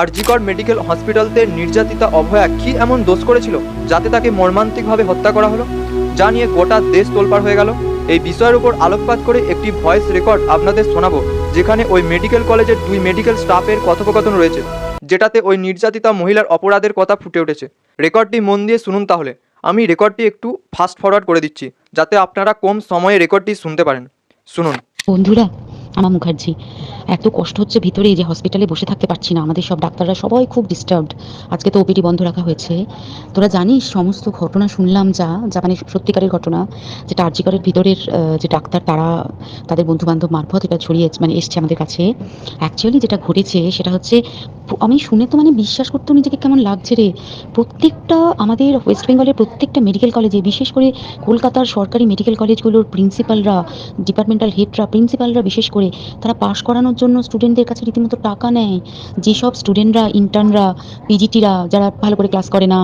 RG Kar medical হসপিটালতে নির্যাতিতা অভয়া কি এমন দোষ করেছিল যাতে তাকে মর্মান্তিকভাবে হত্যা করা হলো? যা নিয়ে গোটা দেশ তোলপাড় হয়ে গেল। এই বিষয়ের উপর আলোকপাত করে একটি ভয়েস রেকর্ড আপনাদের শোনাবো, যেখানে ওই মেডিকেল কলেজের দুই মেডিকেল স্টাফের কথোপকথন রয়েছে, যেটাতে ওই নির্যাতিতা মহিলার অপরাধের কথা ফুটে উঠেছে। রেকর্ডটি মন দিয়ে শুনুন তাহলে। আমি রেকর্ডটি একটু ফাস্ট ফরওয়ার্ড করে দিচ্ছি, যাতে আপনারা কম সময়ে রেকর্ডটি শুনতে পারেন। শুনুন। বন্ধুরা আমার মুখার্জি, এত কষ্ট হচ্ছে ভিতরে যে হসপিটালে বসে থাকতে পারছি না। আমাদের সব ডাক্তাররা সবাই খুব ডিস্টার্বড আজকে তো ওপিডি বন্ধ রাখা হয়েছে। তোরা জানিস সমস্ত ঘটনা শুনলাম যা যা মানে সত্যিকারের ঘটনা, যেটা আর্জিকরের ভিতরের যে ডাক্তার তারা, তাদের বন্ধু বান্ধব মারফত এটা ছড়িয়ে মানে এসছে আমাদের কাছে। অ্যাকচুয়ালি যেটা ঘটেছে সেটা হচ্ছে, আমি শুনে তো মানে বিশ্বাস করতে নিজেকে কেমন লাগছে রে। প্রত্যেকটা আমাদের ওয়েস্ট বেঙ্গলের প্রত্যেকটা মেডিকেল কলেজে বিশেষ করে কলকাতার সরকারি মেডিকেল কলেজগুলোর প্রিন্সিপালরা ডিপার্টমেন্টাল হেডরা প্রিন্সিপালরা বিশেষ করে তারা পাশ করানোর জন্য স্টুডেন্টদের কাছে রীতিমতো টাকা নেয়। যেসব স্টুডেন্টরা ইন্টার্নরা পিজিটিরা যারা ভালো করে ক্লাস করে না,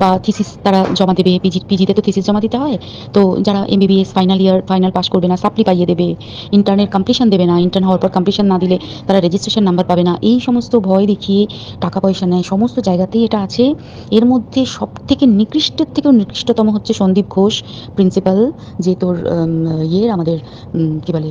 বা থিসিস তারা জমা দেবে পিজি পিজিতে তো থিসিস জমা দিতে হয়, তো যারা MBBS final year final pass করবে না সাপ্লি পাইয়ে দেবে। ইন্টার্নের কমপ্লিশন দেবে না ইন্টার্ন হওয়ার পর কমপ্লিশন না দিলে তারা রেজিস্ট্রেশন নাম্বার পাবে না। এই সমস্ত ভয় দেখিয়ে টাকা পয়সা নেয়। সমস্ত জায়গাতেই এটা আছে। এর মধ্যে সব থেকে নিকৃষ্টের থেকেও নিকৃষ্টতম হচ্ছে সন্দীপ ঘোষ প্রিন্সিপাল যে তোর ইয়ের আমাদের কি বলে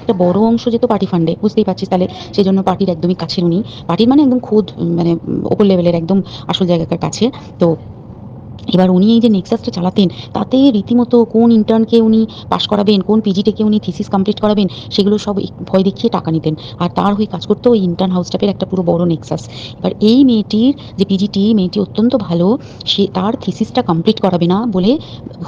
একটা বড় অংশ যেত পার্টি ফান্ডে বুঝতেই পারছিস তাহলে। সেই জন্য পার্টির একদমই কাছে উনি। পার্টির মানে একদম খুদ মানে ওপর লেভেলের একদম আসল জায়গাকার কাছে। তো এবার উনি এই যে নেক্সাসটা চালাতেন, তাতে রীতিমতো কোন ইন্টার্নকে উনি পাশ করাবেন, কোন পিজিটিকে উনি থিসিস কমপ্লিট করাবেন, সেগুলো সব ভয় দেখিয়ে টাকা নিতেন। আর তার হয়ে কাজ করতো ওই ইন্টার্ন হাউস স্টাফের একটা পুরো বড় নেক্সাস এবার এই মেয়েটির, যে পিজিটি মেয়েটি অত্যন্ত ভালো, সে তার থিসিসটা কমপ্লিট করাবে না বলে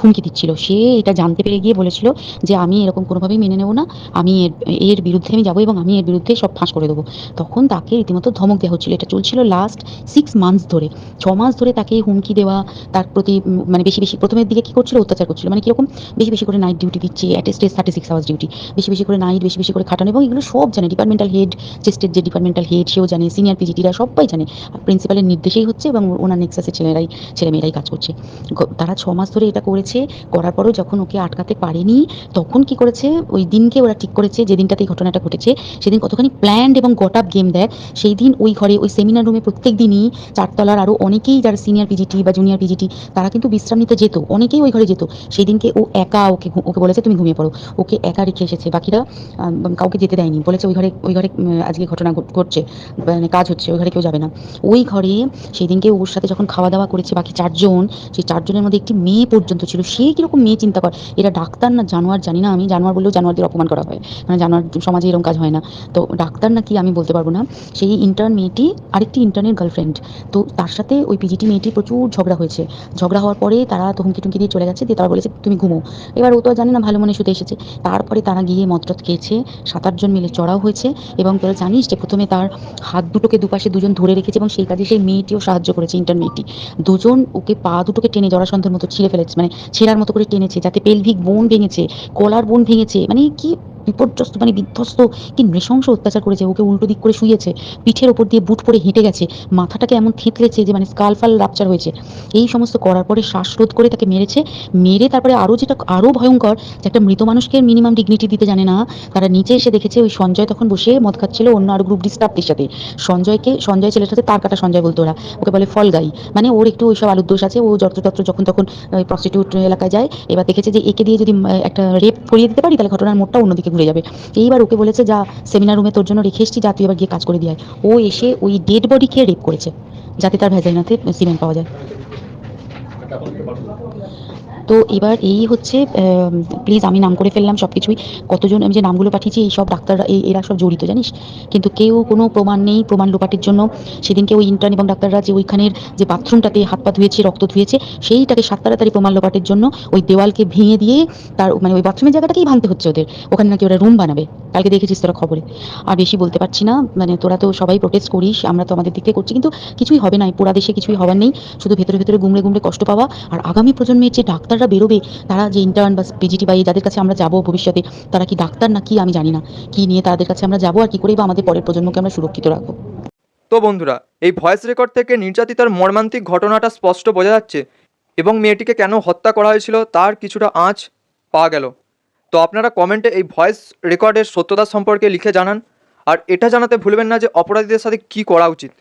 হুমকি দিচ্ছিল। সে এটা জানতে পেরে গিয়ে বলেছিল যে আমি এরকম কোনোভাবেই মেনে নেব না, আমি এর এর বিরুদ্ধে আমি যাব এবং আমি এর বিরুদ্ধে সব ফাঁস করে দেবো। তখন তাকে রীতিমতো ধমক দেওয়া হচ্ছিল। এটা চলছিল লাস্ট সিক্স মান্থস ধরে। ছ মাস ধরে তাকে হুমকি দেওয়া, তার প্রতি মানে বেশি বেশি, প্রথমের দিকে কি করছিল? অত্যাচার করছিল। মানে কীরকম? বেশি বেশি করে নাইট ডিউটি দিচ্ছে at a stretch thirty six hours duty বেশি বেশি করে নাইট বেশি বেশি করে খাটানো এবং এগুলো সব জানে। ডিপার্টমেন্টাল হেড চেস্টের যে ডিপার্টমেন্টাল হেড সেও জানে। সিনিয়র পিজিটিরা সবাই জানে। প্রিন্সিপালের নির্দেশেই হচ্ছে এবং ওনার নেক্সাসের ছেলেরাই, ছেলেমেয়েরাই কাজ করছে। তারা ছ মাস ধরে এটা করেছে। করার পরও যখন ওকে আটকাতে পারেনি, তখন কি করেছে? ওই দিনকে ওরা ঠিক করেছে, যে দিনটাতে ঘটনাটা ঘটেছে, সেদিন কতখানি প্ল্যান্ড এবং গট আপ গেম দেয়, সেই দিন ওই ঘরে, ওই সেমিনার রুমে প্রত্যেক দিনই চারতলার আরও অনেকেই যারা সিনিয়র পিজিটি বা জুনিয়র পিজিটি তারা কিন্তু বিশ্রাম নিতে যেত, অনেকেই ওই ঘরে যেত। সেই দিনকে ও একা ওকে ওকে বলেছে, তুমি ঘুমিয়ে পড়ো। ওকে একা রেখে এসেছে। বাকিরা কাউকে যেতে দেয়নি। বলেছে, ওই ঘরে ওই ঘরে আজকে ঘটনা ঘটছে মানে কাজ হচ্ছে, ওই ঘরে কেউ যাবে না। ওই ঘরে সেই দিনকে ওর সাথে যখন খাওয়া দাওয়া করেছে বাকি চারজন, সেই চারজনের মধ্যে একটি মেয়ে পর্যন্ত ছিল। সে কীরকম মেয়ে চিন্তা কর? এরা ডাক্তার না জানোয়ার জানি না আমি। জানোয়ার বললেও জানোয়ারদের অপমান করা হয়। মানে জানোয়ার সমাজে এরকম কাজ হয় না। তো ডাক্তার না কি আমি বলতে পারব না। সেই ইন্টার্ন মেয়েটি আরেকটি ইন্টার্নের গার্লফ্রেন্ড তো তার সাথে ওই পিজিটি মেয়েটি প্রচুর ঝগড়া হয়েছে। ঝগড়া হওয়ার পরে তারা তো টুমকি দিয়ে চলে গেছে, দিয়ে তারা বলেছে, তুমি ঘুমো। এবার ও তো জানে না, ভালো মনে শুতে এসেছে। তারপরে তারা গিয়ে মদটদ খেয়েছে সাত আটজন মিলে চড়াও হয়েছে এবং তোরা জানিস যে প্রথমে তার হাত দুটোকে দুপাশে দুজন ধরে রেখেছে এবং সেই কাজে সেই মেয়েটিও সাহায্য করেছে ইন্টার্ন মেয়েটি। দুজন ওকে পা দুটোকে টেনে জরাসন্ধের মতো ছিঁড়ে ফেলেছে মানে ছেঁড়ার মতো করে টেনেছে, যাতে পেলভিক বোন ভেঙেছে, কলার বোন ভেঙেছে মানে কি বিপর্যস্ত মানে বিধ্বস্ত, কি নৃশংস অত্যাচার করেছে, ওকে উল্টো দিক করে শুয়েছে, পিঠের ওপর দিয়ে বুট পরে হেঁটে গেছে, মাথাটাকে এমন থেতলেছে যে মানে স্কাল ফাল রাপচার হয়েছে। এই সমস্ত করার পরে শ্বাসরোধ করে তাকে মেরেছে, মেরে তারপরে আরও যেটা আরও ভয়ঙ্কর যে একটা মৃত মানুষকে মিনিমাম ডিগনিটি দিতে জানে না। তারা নিচে এসে দেখেছে ওই সঞ্জয় তখন বসে মদ খাচ্ছিল অন্য আরও গ্রুপ ডিস্টার্বদের সাথে। সঞ্জয়কে, সঞ্জয় ছেলেটাতে তার কাটা সঞ্জয় বলতো ওরা, ওকে বলে ফল গাই। মানে ওর একটু ওইসব আলুর দোষ আছে, ও যত্রতত্র যখন তখন প্রস্টিটিউট এলাকায় যায়, এবার দেখেছে যে, একে দিয়ে যদি একটা রেপ করিয়ে দিতে পারি, তাহলে ঘটনার মোড়টা অন্যদিকে ঘুরে যাবে। এইবার ওকে বলেছে, যা সেমিনার রুমে তোর জন্য রেখে এসছি, যা, তুই এবার গিয়ে কাজ করে দিয়ে। ও এসে ওই ডেড বডিকে রেপ করেছে, যাতে তার ভেজাইনাতে সিমেন্ট পাওয়া যায়। তো এবার এই হচ্ছে প্লিজ আমি নাম করে ফেললাম সব কিছুই কতজন আমি যে নামগুলো পাঠিয়েছি, এই সব ডাক্তাররা, এই, এরা সব জড়িত, জানিস? কিন্তু কেউ কোনো প্রমাণ নেই, প্রমাণ লোপাটের জন্য। সেদিনকে ওই ইন্টার্ন এবং ডাক্তাররা যে ওইখানের যে বাথরুমটাতে হাত পা ধুয়েছে, রক্ত ধুয়েছে, সেইটাকে সাত তাড়াতাড়ি প্রমাণ লোপাটের জন্য ওই দেওয়ালকে ভেঙে দিয়ে তার মানে ওই বাথরুমের জায়গাটাকেই ভাঙতে হচ্ছে ওদের। ওখানে নাকি ওরা রুম বানাবে। কালকে দেখেছিস তোরা খবরে। আর বেশি বলতে পারছি না মানে তোরা তো সবাই প্রোটেস্ট করিস, আমরা তো আমাদের দিক থেকে করছি, কিন্তু কিছুই হবে না পুরা দেশে কিছুই হবার নেই। শুধু ভেতরে ভেতরে গুমড়ে গুমড়ে কষ্ট পাওয়া, আর আগামী প্রজন্মের যে ডাক্তাররা বেরোবে। তারা যে ইন্টার্ন বা পিজিটি বা যাদের কাছে আমরা যাব ভবিষ্যতে, তারা কি ডাক্তার না কি আমি জানি না। কি নিয়ে তাদের কাছে আমরা যাব আর কি করেই বা আমাদের পরের প্রজন্মকে আমরা সুরক্ষিত রাখব? তো বন্ধুরা, এই ভয়েস রেকর্ড থেকে নির্যাতিতার মর্মান্তিক ঘটনাটা স্পষ্ট বোঝা যাচ্ছে এবং মেয়েটিকে কেন হত্যা করা হয়েছিল তার কিছুটা আঁচ পাওয়া গেল। তো আপনারা কমেন্টে এই ভয়েস রেকর্ডের সত্যতা সম্পর্কে লিখে জানান। আর এটা জানাতে ভুলবেন না যে অপরাধীদের সাথে কি করা উচিত।